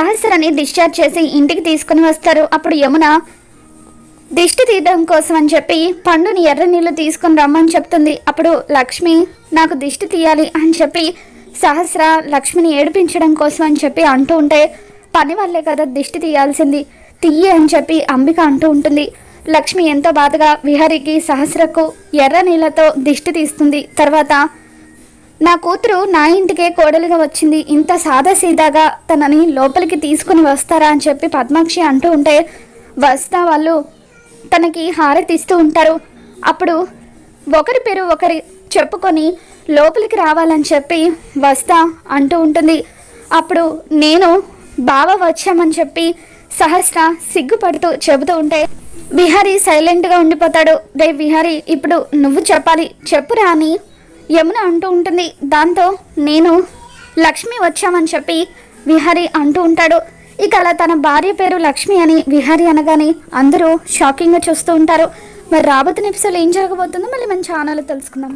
సహస్రాన్ని discharge చేసి ఇంటికి తీసుకుని వస్తారు. అప్పుడు యమున దిష్టి తీయడం కోసం అని చెప్పి పండుని ఎర్ర నీళ్ళు తీసుకుని రమ్మని చెప్తుంది. అప్పుడు లక్ష్మి నాకు దిష్టి తీయాలి అని చెప్పి సహస్ర లక్ష్మిని ఏడిపించడం కోసం అని చెప్పి అంటూ ఉంటే పని వల్లే కదా దిష్టి తీయాల్సింది. తీయి అని చెప్పి అంబిక అంటూ ఉంటుంది. లక్ష్మి ఎంతో బాధగా విహారికి సహస్రకు ఎర్ర నీళ్ళతో దిష్టి తీస్తుంది. తర్వాత నా కూతురు నా ఇంటికే కోడలుగా వచ్చింది. ఇంత సాదాసీదాగా తనని లోపలికి తీసుకుని వస్తారా అని చెప్పి పద్మాక్షి అంటూ ఉంటే వస్తా వాళ్ళు. తనకి హారతి ఇస్తూ ఉంటారు. అప్పుడు ఒకరి పేరు ఒకరి చెప్పుకొని లోపలికి రావాలని చెప్పి వస్తా అంటూ ఉంటుంది. అప్పుడు నేను బావ వచ్చామని చెప్పి సహస్ర సిగ్గుపడుతూ చెబుతూ ఉంటే విహారీ సైలెంట్గా ఉండిపోతాడు. రే విహారీ ఇప్పుడు నువ్వు చెప్పాలి. చెప్పురా అని యమున అంటూ ఉంటుంది దాంతో నేను లక్ష్మి వచ్చామని చెప్పి విహారీ అంటూ ఉంటాడు. ఇక అలా తన భార్య పేరు లక్ష్మి అని విహారీ అనగానే అందరూ షాకింగ్గా చూస్తూ ఉంటారు. మరి రాబోతున్న ఎపిసోడ్ ఏం జరగబోతుందో మళ్ళీ మన ఛానల్ తెలుసుకుందాం.